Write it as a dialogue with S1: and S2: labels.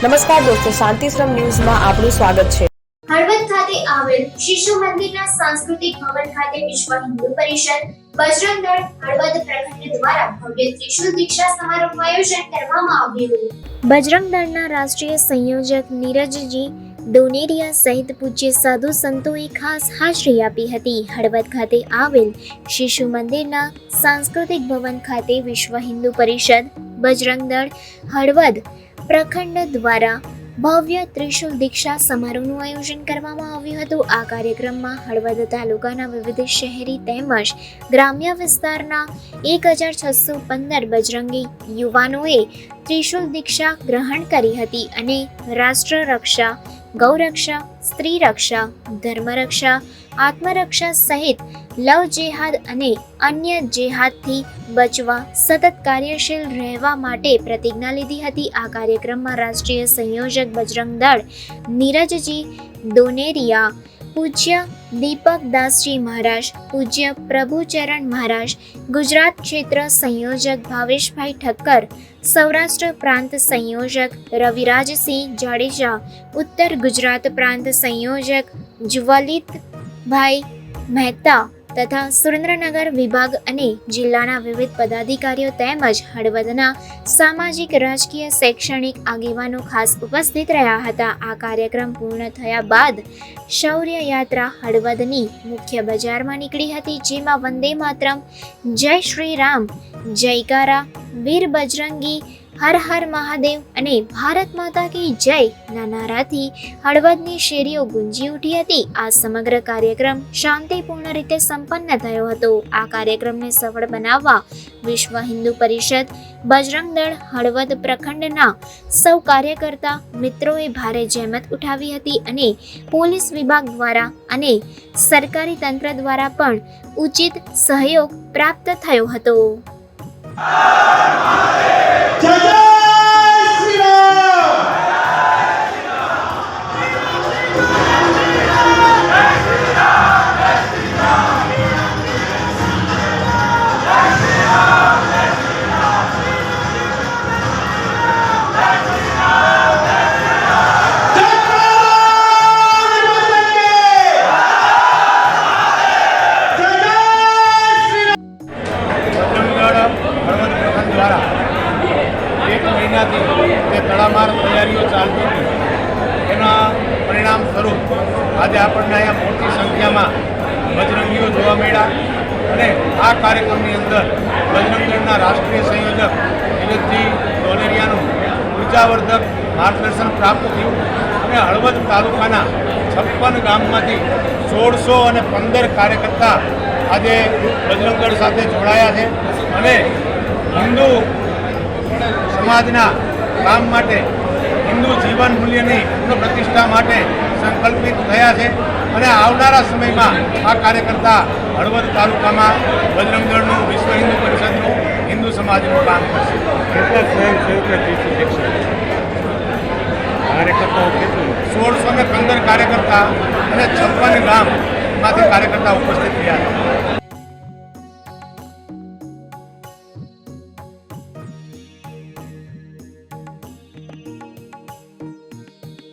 S1: નમસ્કાર દોસ્તો શાંતિશ્રમ ન્યૂઝમાં આપનું સ્વાગત છે.
S2: હળવદ ખાતે આવેલ શિશુ મંદિરના સાંસ્કૃતિક ભવન ખાતે વિશ્વ હિન્દુ પરિષદ બજરંગ દળ હળવદ પ્રખંડ દ્વારા ભવ્ય ત્રિશુલ દીક્ષા સમારોહનું આયોજન કરવામાં આવ્યું. બજરંગ દળના રાષ્ટ્રીય સંયોજક નીરજજી ડોનેરિયા સહિત પૂજ્ય સાધુ સંતોએ ખાસ હાજરી આપી હતી. હળવદ ખાતે આવેલ શિશુ મંદિરના સાંસ્કૃતિક ભવન ખાતે વિશ્વ હિન્દુ પરિષદ બજરંગ દળ હળવદ પ્રખંડ દ્વારા ભવ્ય ત્રિશુલ દીક્ષા સમારોહનું આયોજન કરવામાં આવ્યું હતું. આ કાર્યક્રમમાં હળવદ તાલુકાના વિવિધ શહેરી તેમજ ગ્રામ્ય વિસ્તારના એક હજાર છસો પંદર બજરંગી યુવાનોએ ત્રિશુલ દીક્ષા ગ્રહણ કરી હતી અને રાષ્ટ્ર રક્ષા ગૌરક્ષા સ્ત્રી રક્ષા ધર્મરક્ષા, આત્મરક્ષા સહિત લવ જેહાદ અને અન્ય જેહાદથી બચવા સતત કાર્યશીલ રહેવા માટે પ્રતિજ્ઞા લીધી હતી. આ કાર્યક્રમમાં રાષ્ટ્રીય સંયોજક બજરંગ દળ નીરજજી દોનેરિયા પૂજ્ય દીપક દાસજી મહારાજ, પૂજ્ય પ્રભુચરણ મહારાજ, ગુજરાત ક્ષેત્ર સંયોજક ભાવેશભાઈ ઠક્કર, સૌરાષ્ટ્ર પ્રાંત સંયોજક રવિરાજસિંહ જાડેજા, ઉત્તર ગુજરાત પ્રાંત સંયોજક જ્વલિતભાઈ મહેતા તથા સુરેન્દ્રનગર વિભાગ અને જિલ્લાના વિવિધ પદાધિકારીઓ તેમજ હળવદના સામાજિક, રાજકીય, શૈક્ષણિક આગેવાનો ખાસ ઉપસ્થિત રહ્યા હતા. આ કાર્યક્રમ પૂર્ણ થયા બાદ શૌર્ય યાત્રા હળવદની મુખ્ય બજારમાં નીકળી હતી, જેમાં વંદે માતરમ, જય શ્રી રામ, જયકારા, વીર બજરંગી હર હર મહાદેવ અને ભારત માતા કી જય. ના નારાથી હળવદની શેરીઓ ગુંજી ઉઠી હતી. આ સમગ્ર કાર્યક્રમ શાંતિપૂર્ણ રીતે સંપન્ન થયો હતો. આ કાર્યક્રમને સફળ બનાવવા વિશ્વ હિન્દુ પરિષદ, બજરંગ દળ, હળવદ પ્રખંડના સૌ કાર્યકર્તા મિત્રોએ ભારે જહેમત ઉઠાવી હતી અને પોલીસ વિભાગ દ્વારા અને સરકારી તંત્ર દ્વારા પણ ઉચિત સહયોગ પ્રાપ્ત થયો હતો.
S3: જય
S4: મહિનાથી જે તડામાર તૈયારીઓ ચાલતી હતી, એના પરિણામ સ્વરૂપ આજે આપણને અહીંયા મોટી સંખ્યામાં બજરંગીઓ જોવા મળ્યા અને આ કાર્યક્રમની અંદર બજરંગદળના રાષ્ટ્રીય સંયોજક વિનોદજી ડોલેરિયાનું ઉર્જાવર્ધક માર્ગદર્શન પ્રાપ્ત થયું અને હળવદ તાલુકાના છપ્પન ગામમાંથી સોળસો અને પંદર કાર્યકર્તા આજે બજરંગદળ સાથે જોડાયા છે અને હિન્દુ સમાજના કામ માટે હિન્દુ જીવન મૂલ્યની પ્રતિષ્ઠા માટે સંકલ્પિત થયા છે અને આવનારા સમયમાં આ કાર્યકર્તા હળવદ તાલુકામાં બજરંગદળનું વિશ્વ હિન્દુ પરિષદનું હિન્દુ સમાજનું કામ કરશે.
S5: કેટલા કાર્યકર્તાઓ કેટલું?
S4: સોળસો ને પંદર કાર્યકર્તા અને છપ્પન ગામમાંથી કાર્યકર્તા ઉપસ્થિત થયા છે.